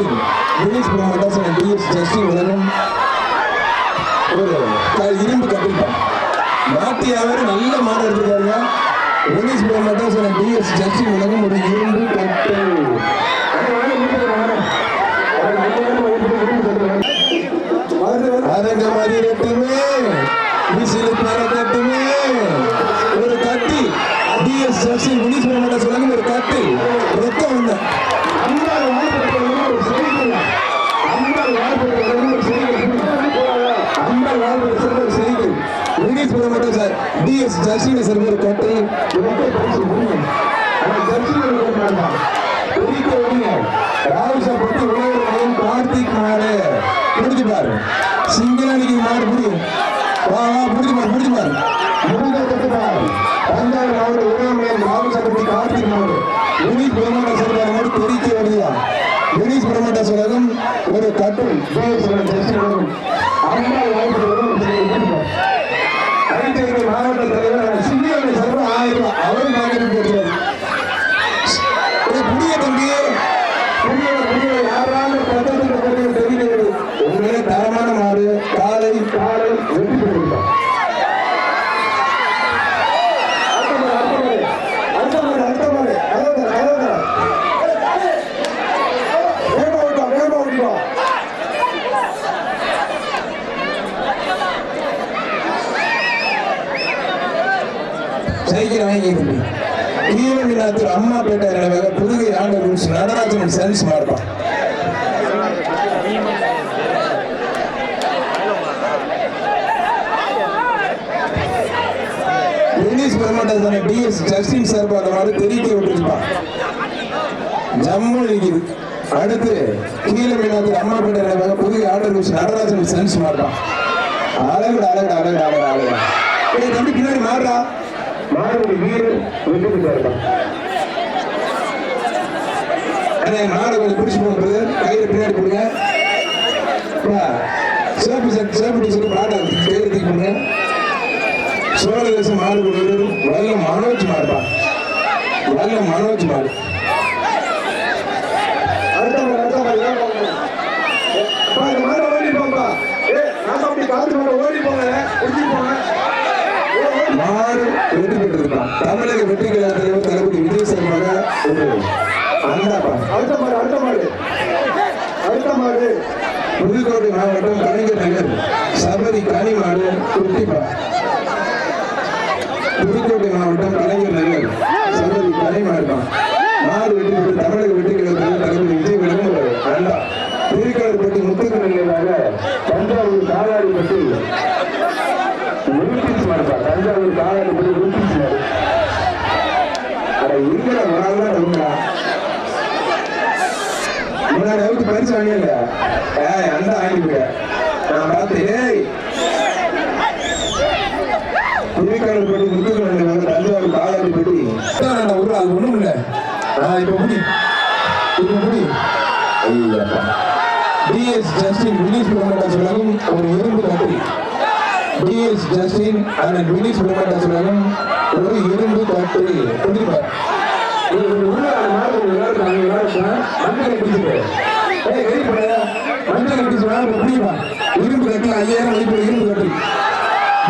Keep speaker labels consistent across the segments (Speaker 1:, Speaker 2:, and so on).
Speaker 1: Justin Dinesh promoters and TS உலகம் ஒரு இரும்பு கட்டிருப்பான் நாட்டியாவது நல்ல மாடு எடுத்துருக்காங்க ரிலீஸ் பண்ண பிரமோட்டர்ஸ் அண்ட் டிஎஸ் ஜஸ்டின் உலகம் ஒரு இரும்பு கட்டு. அரங்க மதிரட்டுமே விசிலு பறக்கட்டுமே ஒரு கட்டி. டிஎஸ் ஜெஸ்டின் ரிலீஸ் பண்ண பிரமோட்டர்ஸ் சொல்லுங்க ஒரு கட்டு. எஸ் ஜர்சின சார் கோட்டை கட்டை ராவுசப்பட்டு உலகம் கார்த்திக் மாடு பிடிச்சு பாரு சிங்களானிக்கு மாடு புரியும் வா வா பிடிச்சு பாரு பிடிச்சு பாரு தஞ்சாவூர் மாவட்ட உலகம் ராவுசப்பட்டு கார்த்திக் மாடு யூனிஸ் பிரமாண்ட சொல்ற தெரிவிக்க வருதா யூனிஸ் பிரமாண்ட ஒரு கட்டு அனைத்து மாவட்ட தலைவர் சிங்கிளை சொல்ற ஆயிரம் ரூபாய் அவரும் வாங்கிட்டு போடுறாரு புதிய தம்பி புதிய புதிய யாராவது பக்கத்துல போட்டு தெரியுது உண்மையிலே தரமான மாடு காலை காலை வெற்றி பெறுகிறோம் அடுத்த மாடு அடுத்த மாடு அடுத்த மாடு அழகா அழகா வேகமா ஓட்டுவா வேகமா ஓட்டுவா சைக்கிள் வாங்கி தம்பி கீழமினாத்தூர் அம்மா பேட்டை நிலவக புதுகை ஆண்டு ரூல்ஸ் நடராஜன் சன்ஸ் மாறுபான் டென்னிஸ் பெறமாட்டான டிஎஸ் ஜஸ்டின் சார் அந்த மாதிரி தெரிவிக்க விட்டுருப்பான் ஜம்மு இருக்குது அடுத்து அம்மா பேட்டை புதிய ஆர்டர் நடராஜன் சென்ஸ் மாறுபான் அழகுடா அழகுடா அழகுடா அழகுடா அழகுடா. தம்பி பின்னாடி மாறுடா. வீரர் வெற்றி அண்ணே மாடை கொஞ்சம் பிடிச்சு போகிறது கையில பின்னாடி கொடுங்க அப்பா, சிவப்பு சட்டை மாடை கையில தூக்கி கொடுங்க சோழ தேசம் மாடு கொடுக்குறது வல்ல மனோஜ் மாடுப்பா. வல்ல மனோஜ் மாடு. மாடு, பார்த்து வெற்றி பெற்றிருக்கான். தமிழக வெற்றி கழக தலைவர் தளபதி விஜய் ஒரு அடுத்த மாடு அடுத்த மாடு அடுத்த மாடு புதுக்கோட்டை மாவட்டம் கலைஞர் நகர் சபரி கனி மாடு குட்டிப்பா புதுக்கோட்டை மாவட்டம் கலைஞர் நகர் சபரி கனி மாடுப்பா மாடு வெற்றி பெற்று தமிழக வெற்றி கழக தலைவர் தளபதி விஜய் விலகும் ஒரு அண்டா திருக்காடு பட்டி முத்துக்கு நிலையமாக தஞ்சாவூர் காலாடிப்பட்டி ஒரு அது ஒண்ணும் இல்ல. இப்ப முடி. இப்ப முடி. ஐயப்பா. டிஎஸ் ஜஸ்டின் வினிஸ் பிரமோட்டர்ஸ் உலகம் ஒரு எறும்பு கட்டி. டிஎஸ் ஜஸ்டின் அண்ட் வினிஸ் பிரமோட்டர்ஸ் உலகம் ஒரு எறும்பு கட்டி. புரியுதா? இரும்பு கட்டு ஐயாயிரம் மதிப்பு இரும்பு கட்டு.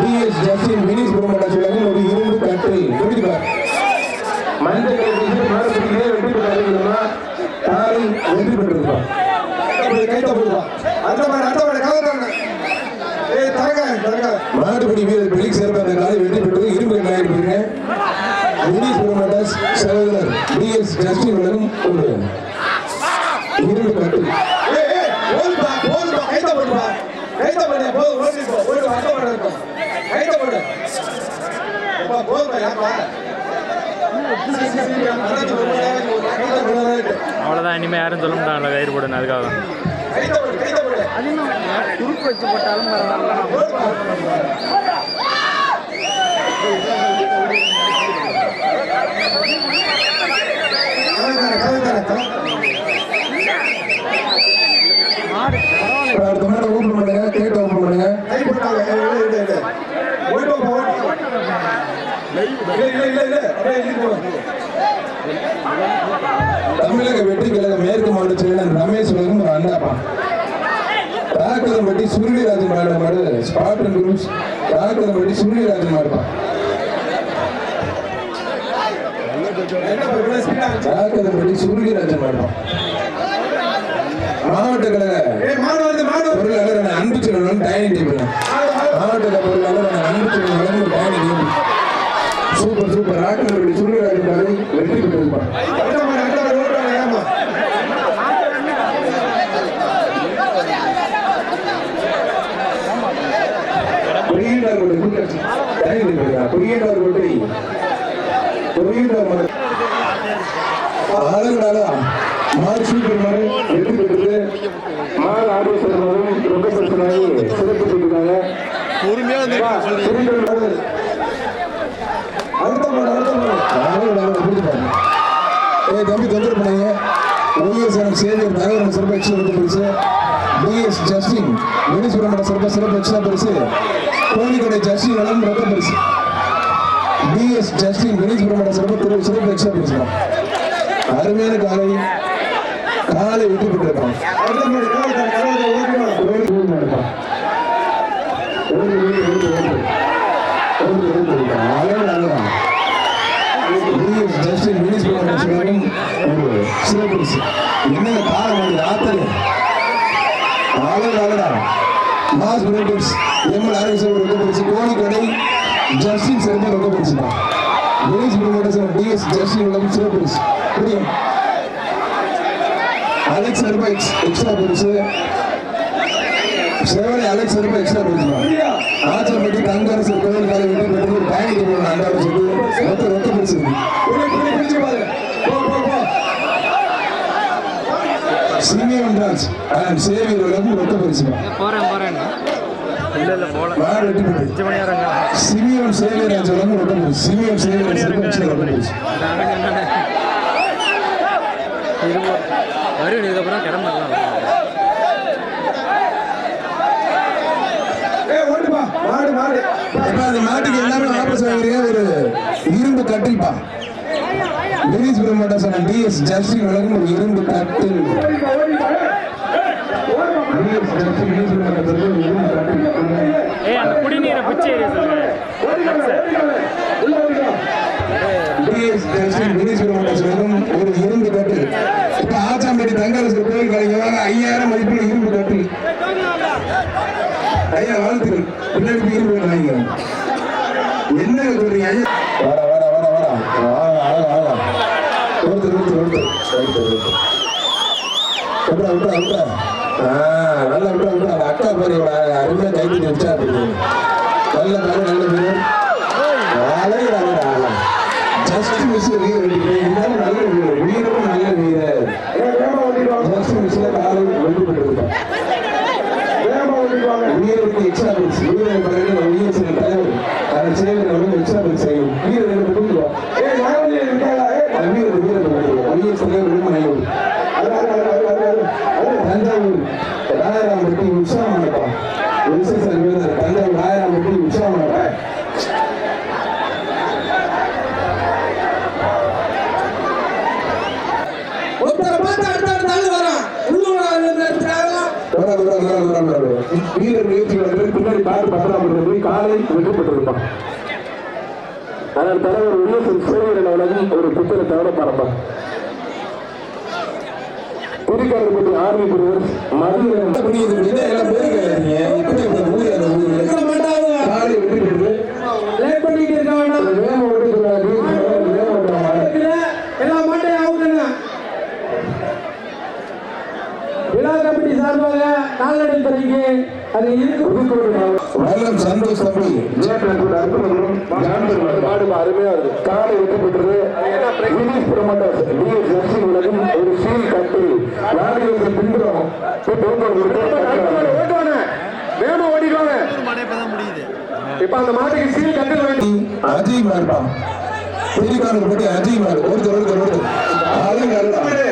Speaker 1: டிஎஸ் ஜஸ்டின் வினிஸ் பிரமோட்டர்ஸ் உலகம் ஒரு இரும்பு கட்டு புரியுதா மனித கட்டி மாறுபடியே வெற்றி பெற்றாருமா தாரை வெற்றி பெற்றிருப்பான் மாட்டுப்படி வீரர் பெலிக் சேர்ந்த அந்த வெற்றி பெற்றது இரும்பு கட்டாயம் போயிருங்க வினிஸ் சகோதரர் டிஎஸ் ஜஸ்டின் உலகம் இரும்பு கட்டு
Speaker 2: அவ்வளோதான் இனிமேல் யாரும் சொல்ல மாட்டாங்களா கயிறு போடுன்னு அதுக்காக. தான்
Speaker 3: குறுக்கு வச்சு போட்டாலும் பரவாயில்ல
Speaker 1: அடுத்த மாட ஓப்பன் பண்ணுங்க கேட் ஓப்பன் பண்ணுங்க தமிழக வெற்றி கழக மேற்கு மாவட்ட செயலர் ரமேஷ் உலகம் ஒரு அண்ணாப்பா. ராக்கதம்பட்டி சூரியராஜன் மாடு மாடு ஸ்பாட்டன் குரூப்ஸ் ராக்கதம்பட்டி சூரியராஜன் மாடுப்பா ராக்கதம்பட்டி சூரியராஜன் மாடுப்பா மாவட்ட கழக டேபிள் பொறியியலாளர் கோட்டை பொறியியலாளர் ஆளுங்களால வெற்றி பெற்றது. மாடும் ரொம்ப பிரச்சனையாகி சிறப்பு பெற்றிருக்காங்க அடுத்த மாடு அடுத்த கொடுத்துட்டாங்க ஏய் தம்பி தொந்தரவு பண்ணாங்க ஓஎஸ்எம் சேவியர் தகவல் சிறப்பு எக்ஸ்ட்ரா பரிசு டிஎஸ் ஜஸ்டின் வெளிசுரமட சிறப்பு சிறப்பு எக்ஸ்ட்ரா பரிசு கோழிக்கடை ஜஸ்டின் வளம் ரொக்க பரிசு. டிஎஸ் ஜஸ்டின் வெளிசுரமட சிறப்பு திரு சிறப்பு எக்ஸ்ட்ரா பரிசு அருமையான காலை. காலை வெற்றி பெற்றிருப்பான் ஜஸ்டின் மினிஸ் ஒரு சிறப்பு என்னங்க காலம் வந்து ஆத்தரு. ஆளர் மாஸ் பிரேட்டர்ஸ் எம்எல் ஆரோக்கிய ரொக்க பரிசு கோணி கடை ஜஸ்டின் சிறப்பு ரொக்க பரிசுப்பா மினிஸ் பிரேட்டர்ஸ் டிஎஸ் ஜஸ்டின் உலகம் சிறப்பு பரிசு புரியும் அலெக்ஸ் அர்பைக்ஸ் எக்ஸ்ட்ரா பரிசு சேவலை அலெக்ஸ் அர்பை எக்ஸ்ட்ரா பரிசு ஆச்சம்பட்டி தங்கரசு கோவில் காலை வெற்றி பெற்று ஒரு பயணிக்கு போன அன்றாட சொல்லி மொத்த ரொக்க பரிசு சிமியன் ராஜ் அண்ட் சேவியர் உலகம் ரொக்க பரிசு
Speaker 2: போகிறேன் போகிறேன் இல்லை இல்லை போகல
Speaker 1: மாடு வெற்றி பெற்று
Speaker 2: அஞ்சு மணி நேரங்க.
Speaker 1: சிமியன் சேவியர் ராஜ் உலகம் ரொக்க பரிசு சிமியன் சேவியர் சிறப்பு ரொக்க பரிசு
Speaker 2: வரும் இதுக்கப்புறம் கிளம்பலாம்.
Speaker 1: மாட்டுக்கு எல்லாமே வாபஸ் வாங்குறீங்க ஒரு இரும்பு கட்டில்பா தினேஷ் பிரம்மதாசன் டிஎஸ் ஜஸ்டின் வழங்கும் ஒரு இரும்பு கட்டில் டிஎஸ் ஒரு இரும்பு கட்டில்
Speaker 2: அந்த குடிநீரை பிச்சை
Speaker 1: டிஎஸ் ஜஸ்டின் தினேஷ் பிரம்மதாசன் வழங்கும் ஒரு இரும்பு கட்டில் இப்ப ஆச்சாம்பேட்டை தங்கரசு கோயில் வாங்க ஐயாயிரம் மதிப்புள்ள இரும்பு கட்டில் ஐயா வாழ்த்துக்கள் பின்னாடி இரும்பு கட்டில் என்ன சொல்றீங்க ஒருத்தர் ஒருத்தர் ஒருத்தர் ஒருத்தர் ஒருத்தர் விட்றா நல்லா விட்றா விட்றா அக்கா பாரு அருமையா கை வச்சா நல்ல பேரு நல்ல பேரு அழகுடா அழகா ஜஸ்ட் மிஸ் வீரர் இருந்தாலும் நல்ல வீரர் வீரரும் நல்ல வீரர் ஜஸ்ட் மிஸ்ல காலை வெற்றி பெற்றிருக்கான் வீரருக்கு எக்ஸ்ட்ரா பரிசு வீரர் பிறகு உயர் தலைவர் அதை சேவர் வந்து எக்ஸ்ட்ரா பரிசு செய்யும் வீரர் என்ன கொடுத்துருவோம் வீரர் வீரர் உயர் தலைவர் விடுமனையூர் தஞ்சாவூர். ராயராம்பட்டி உற்சாகமானப்பா எஸ்எஸ்ஆர் வீரர் தஞ்சாவூர் ராயராம்பட்டி வர வர. வீரர் முயற்சி பின்னாடி பார்த்து பத்திரம் போய் காலை வெற்றி பெற்றிருப்பான் அதன் தலைவர் சேவையர் உலகம் ஒரு புத்தக தவிர பாருப்பா. குறிக்காரப்பட்டி ஆர்மி பிரிவர் மதுரை புரியுது புரியுது எல்லாம் பேரு கேட்காதீங்க இப்படி இப்படி ஊர் அந்த ஊர்?
Speaker 3: மாட்டாங்க
Speaker 1: காலை வெற்றி பெற்று
Speaker 3: லேட் பண்ணிட்டு இருக்க வேண்டாம்.
Speaker 1: வேகம் ஓட்டி சொல்லாது வேகம் ஓட்டுறாங்க
Speaker 3: இதுல எல்லா மாட்டையும் அவுட்டுங்க விழா கமிட்டி சார்பாக கால்நடை துறைக்கு அது இருக்கு.
Speaker 1: வல்லம் சந்தோஷ் தம்பி. அருமையா இருக்கு காலை பெற்றது வினீஷ் பிரமோட்டர் டிஎஸ் நர்சிங் உலகம் ஒரு சீல் கட்டு யாருக்கு பின்புறம்
Speaker 3: வேகமா ஓடிடுவாங்க இப்ப அந்த மாட்டுக்கு சீல் கட்டில் வேண்டி
Speaker 1: அஜய் பெரியகாலம் போட்டு ஒருத்தர் ஒருத்தர் ஒருத்தர்